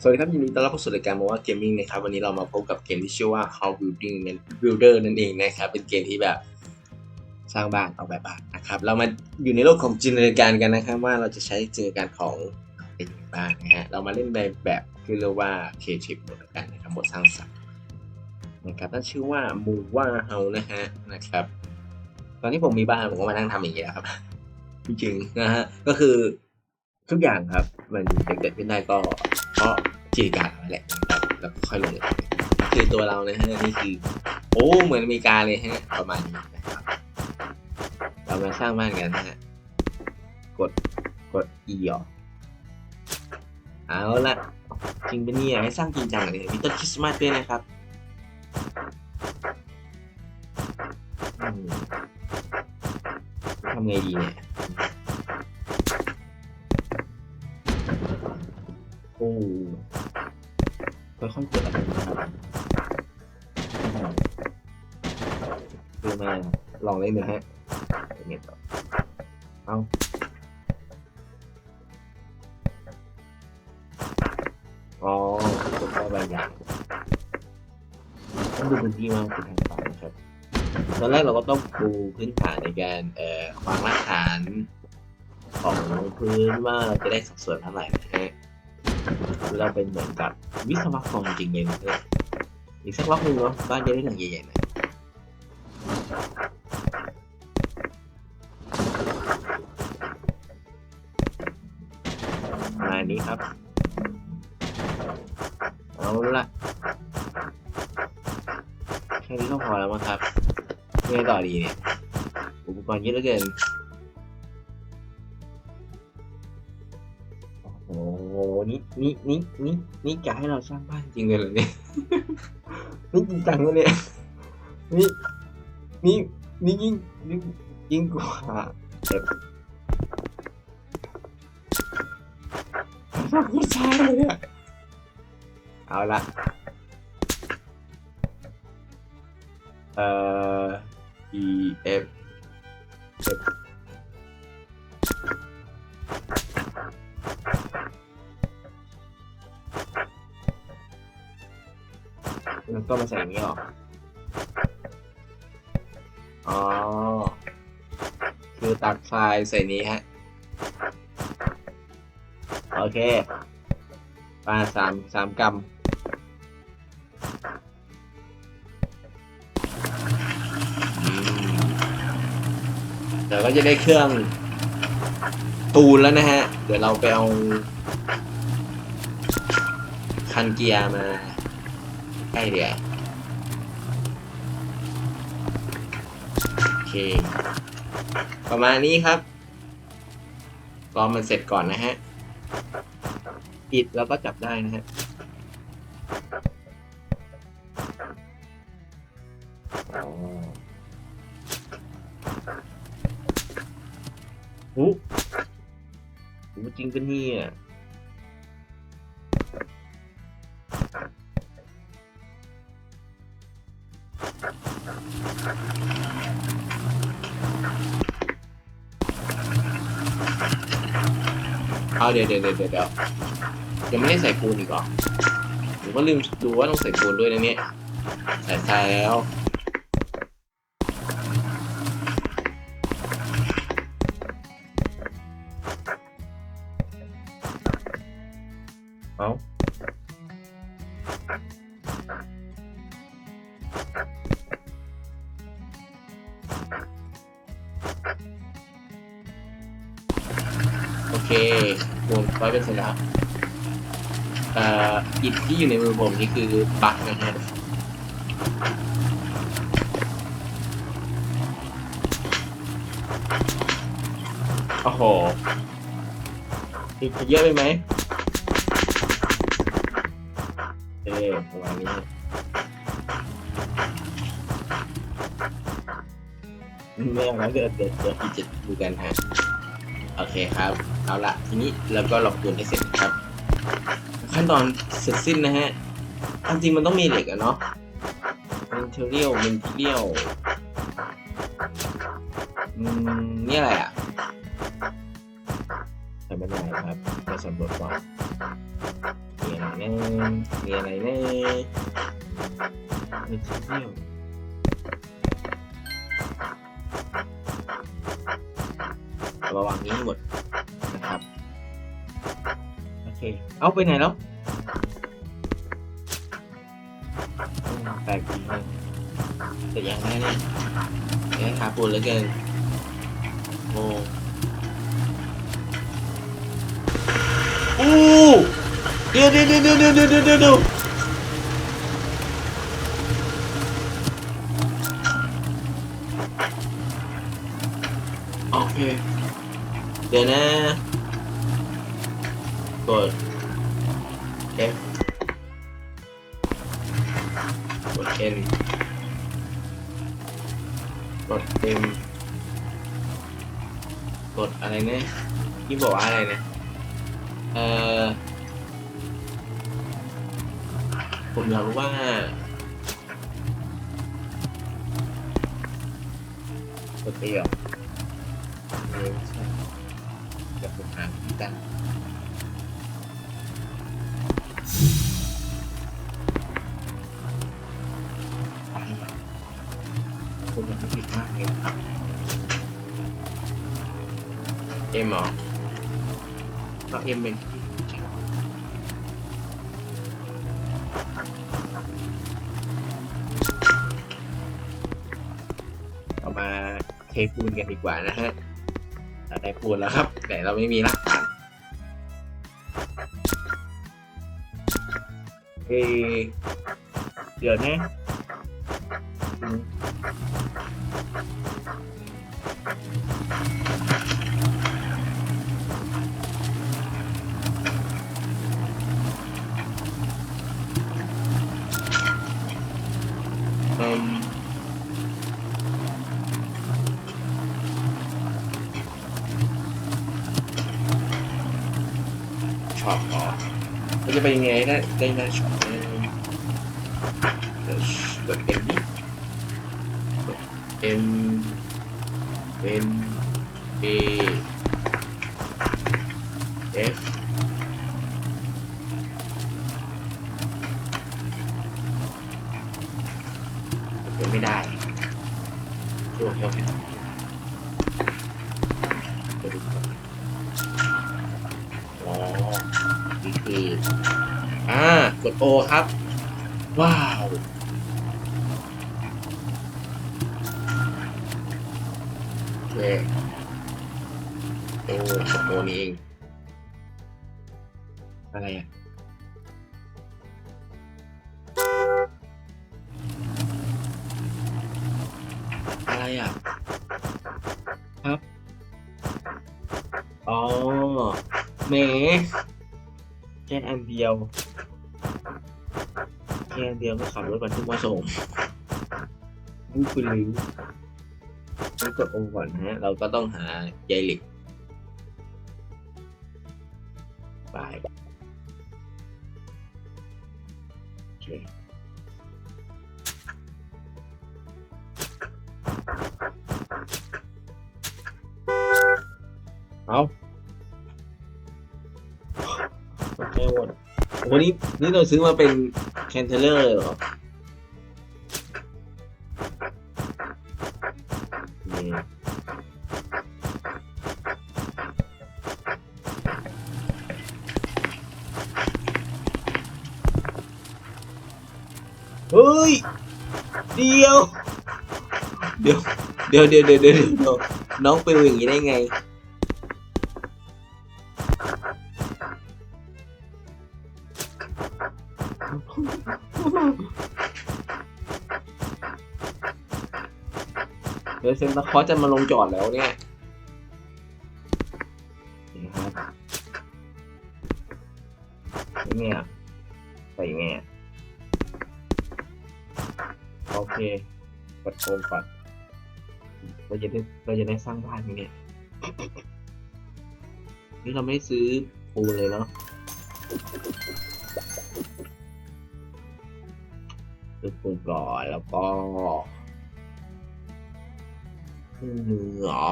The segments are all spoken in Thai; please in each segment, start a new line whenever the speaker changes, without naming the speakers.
สวัสดีครับยินดีต้อนรับเข้าสู่รายการมาว่าเกมมิ่งนะครับวันนี้เรามาพบกับเกมที่ชื่อว่า How Building Builder นั่นเองนะครับเป็นเกมที่แบบสร้างบ้านออกแบบบ้านนะครับเรามาอยู่ในโลกของจินตนาการกันนะครับว่าเราจะใช้จินตนาการของเป็นยังไงบ้างนะฮะเรามาเล่นในแบบที่เรียกว่า Creative Mode กันนะครับบทสร้างสรรค์นะครับนั่นชื่อว่า m o v a House นะฮะนะครับ ตอนที่ผมมีบ้านผมก็มานั่งทำอย่างเงี้ยครับจริงนะฮะก็คือ ทุกอย่างครับ มันจะเกิดขึ้นได้ก็เพราะจิตการแหละนะครับแล้วก็ค่อยลงมือคือตัวเรานะฮะนี่คือโอ้เหมือนอเมริกาเลยฮะประมาณนี้นะครับ เรามาสร้างบ้านกันนะฮะกดกด E ออกเอาละจริงปะเนี่ยให้สร้างจริงจังเลยมีต้นคริสต์มาสด้วยนะครับทำไงดีเนี่ย โอ้ค่อยๆกดอะไรนะครับคือมาลองเล่นดูฮะเป็นไงต่อเอาอ๋อกดเข้าไปอย่างต้องดูพื้นที่มากคือทางซ้ายนะครับ ตอนแรกเราก็ต้องดูพื้นฐานในการเอ่อวางรากฐานของพื้นว่าเราจะได้สัดส่วนเท่าไหร่นะฮะ คือเราเป็นเหมือนกับวิศวกรจริงเลยนะเอออีกสักล็อกหนึงเนาะบ้านจะได้หลังใหญ่ๆหน่อยมาณนี้ครับ เอาละแค่นี้ก็พอแล้วมั้งครับไม่ต่อดีเนี่ย อุปกรณ์เยอะเหลือเกิน นี่นี่นี่นี่นี่กะให้เราสร้างบ้านจริงเลยเหรอเนี่ยนี่จริงจังวะเนี่ยนี่นี่นี่ยิ่งยิ่งยิ่งกว่าแบบสร้างผู้ชายเลยเนี่ยเอาละเอ่อ E F ก็มาใส่อย่างนี้หรอ อ๋อ คือตัดไฟล์ใส่นี้ฮะ โอเคปลาสามสามกรัมเดี๋ยวก็จะได้เครื่องตูนแล้วนะฮะ เดี๋ยวเราไปเอาคันเกียร์มา ใกล้เดี๋ยวโอเค ประมาณนี้ครับ รอมันเสร็จก่อนนะฮะ ปิดแล้วก็จับได้นะฮะอ๋อหูหูจริงป็นเนี่ย เอาเดี๋ยวเดี๋ยวเดี๋ยวเดี๋ยวยังไม่ได้ใส่ปูนอีกเหรอหรือว่าลืมดูว่าต้องใส่ปูนด้วยนะเนี่ยใส่ใส่แล้วเอาโอเค ปูนร้อยเป็นเสร็จแล้วอิฐที่อยู่ในมือผมนี่คือบักนะฮะโอ้โหอิฐเยอะไปไหมเอ๊ะประมาณนี้ไม่เอาแล้วเดี๋ยวเดี๋ยวเดี๋ยวอีกจะดูกันฮะ โอเคครับ เอาละทีนี้เราก็หลอกปูนให้เสร็จครับ ขั้นตอนเสร็จสิ้นนะฮะตามจริงมันต้องมีเหล็กอะเนาะ material material อืมนี่อะไรอะแต่ไม่เป็นไรครับมาสำรวจก่อนมีอะไรเนี่ยนะมีอะไรแนะมีที่เที่ยว มาวางนี้หมดนะครับโอเคเอาไปไหนแล้วแปลกดีนะแต่ยังไงเนี่ยยังขาปูนเหลือเกินโอ้โอ้เดี๋ยวเดี๋ยวเดี๋ยวเดี๋ยวเดี๋ยวเดี๋ยว ดี๋ยวนะ กด F กด N กด M กดอะไรเนี่ยที่บอกอะไรนะเอ่อผมอยากรู้ว่ากดเตียวไม่ใช่เดี๋ย วผมหาที่ตั้งคุณยังไม่ผิดมากเลยครับเอ็มหรอก็เอ็มเป็นเรามาเทปูนกันดีกว่านะฮะ ได้ปูดแล้วครับ แต่เราไม่มีหลักฐานเอะเดี๋ยวนะอืม อืมช็อปเหรอ มันจะเป็นยั โอเคโอ้โอนี่เอง อะไรอะอะไรอะ ครับ อ๋อเมสแค่อันเดียว แค่อันเดียวก็ขับรถบรรทุกมาส่งนี่คือลืม ต้องกดองก่อนนะฮะ เราก็ต้องหาใยเหล็กไปโอเคเอาโอเคหมดวันนี้นี่เราซื้อมาเป็นแคนเทเลอร์เลยเหรอ ฮ้ย เดียว เดี๋ยว เดี๋ยวเดี๋ยวเดี๋ยวเดี๋ยวน้องไปวอย่างนี้ได้ไง เดี๋ยวเซนตาคอจะมาลงจอดแล้วเนี่ย เราจะได้เราจะได้สร้างบ้านเนี่ยนี่เราไม่ซื้อปูเลยเนาะซื้อปูก่อนแล้วก็อืมเหรอ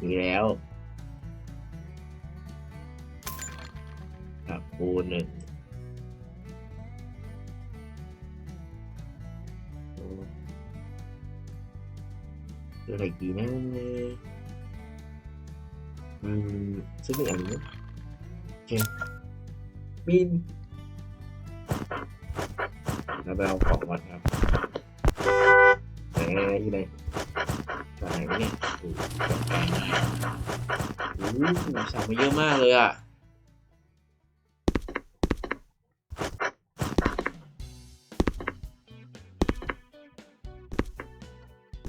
มีแล้วครับปูหนึ่ง เจออะไรดีนะอืมซื้อเป็นอันนี้โอเคบินแล้วไปเอาของก่อนครับไหนอยู่ไหนไหนวะเนี่ยโอ้โหโอ้โหสั่งมาเยอะมากเลยอะ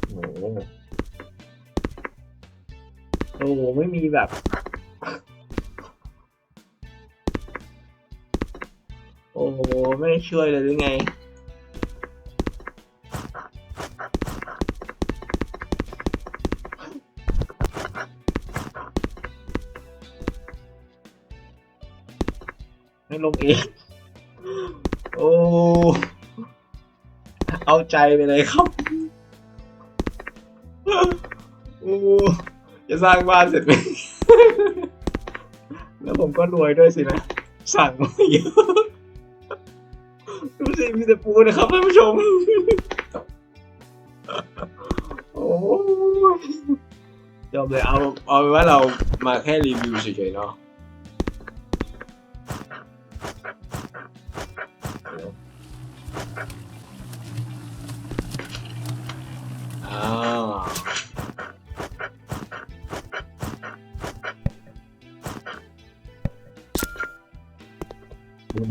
โอ้โหโอ้โหไม่มีแบบ โอ้โหไม่ช่วยเลยหรือไงไม่ลงเอง โอ้ เอาใจไปเลยครับ โอ้ จะสร้างบ้านเสร็จไหมแล้วผมก็รวยด้วยสินะ สั่งมาเยอะดูสิมีแต่ปูนะครับท่านผู้ชม โอ้ยจบเลยเอาเอาเป็นว่าเรามาแค่รีวิวเฉยๆเนาะ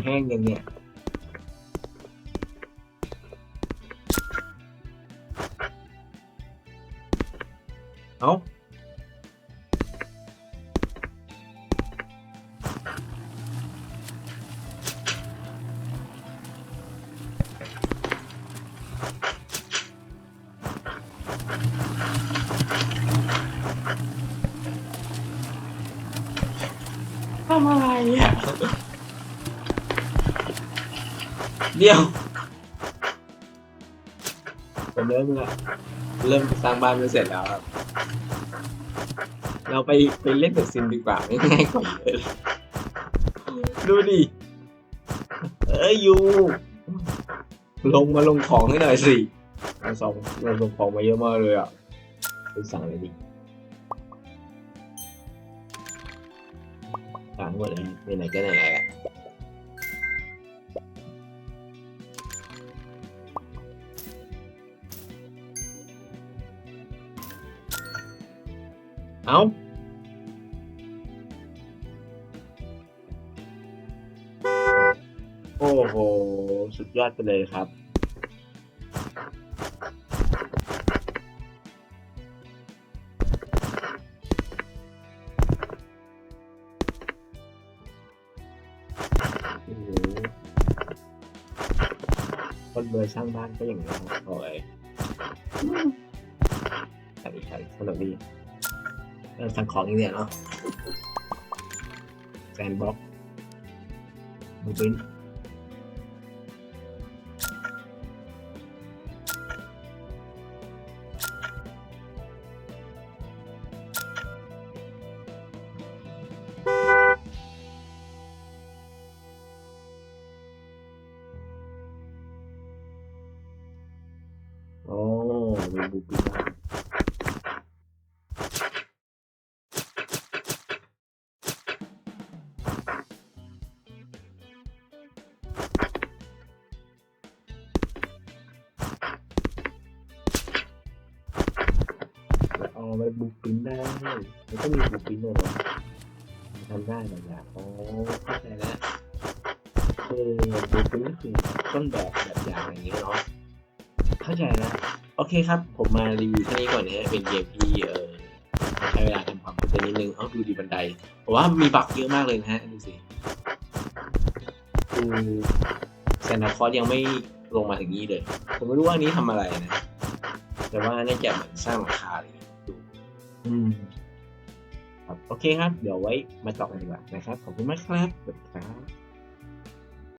แห้งอย่างเงี้ย เดี๋ยวผมเริ่มละเริ่มสร้างบ้านไม่เสร็จแล้วครับ เราไปไปเล่นกับซิมดีกว่าง่ายกว่าเยอะเลยดูดิ เอ้ยยูลงมาลงของให้หน่อยสิเราสองเราส่งของมาเยอะมากเลยอะไปสั่งเลยดิสั่งหมดเลยไหนก็ไหนๆอะ เอ้าโอ้โห สุดยอดไปเลยครับโอ้โหคนรวยสร้างบ้านก็อย่างนี้ครับโอ้ยใช่ใช่สนุกดีเออ สั่งของอีกเนี่ยเนาะแซนบ็อกบูปินโอ้มีบูปิน ลายอย่างโอ้เข้าใจแล้วคือบูเปินก็คือต้นแบบแบบอย่างอย่างนี้เนาะเข้าใจแล้วโอเคครับ ผมมารีวิวแค่นี้ก่อนนะฮะเป็นเกมที่เออใช้เวลาทำความเข้าใจนิดนึงเอาดูดีบันไดผมว่ามีบักเยอะมากเลยนะฮะดูสิคือแซนตาคลอสยังไม่ลงมาถึงนี้เลย ผมไม่รู้ว่านี้ทำอะไรนะ แต่ว่าน่าจะเหมือนสร้างหลังคาอะไรอย่างเงี้ยดูอืม โอเคครับ เดี๋ยวไว้มาต่อกันดีกว่านะครับ ขอบคุณมากครับสวัสดีครับ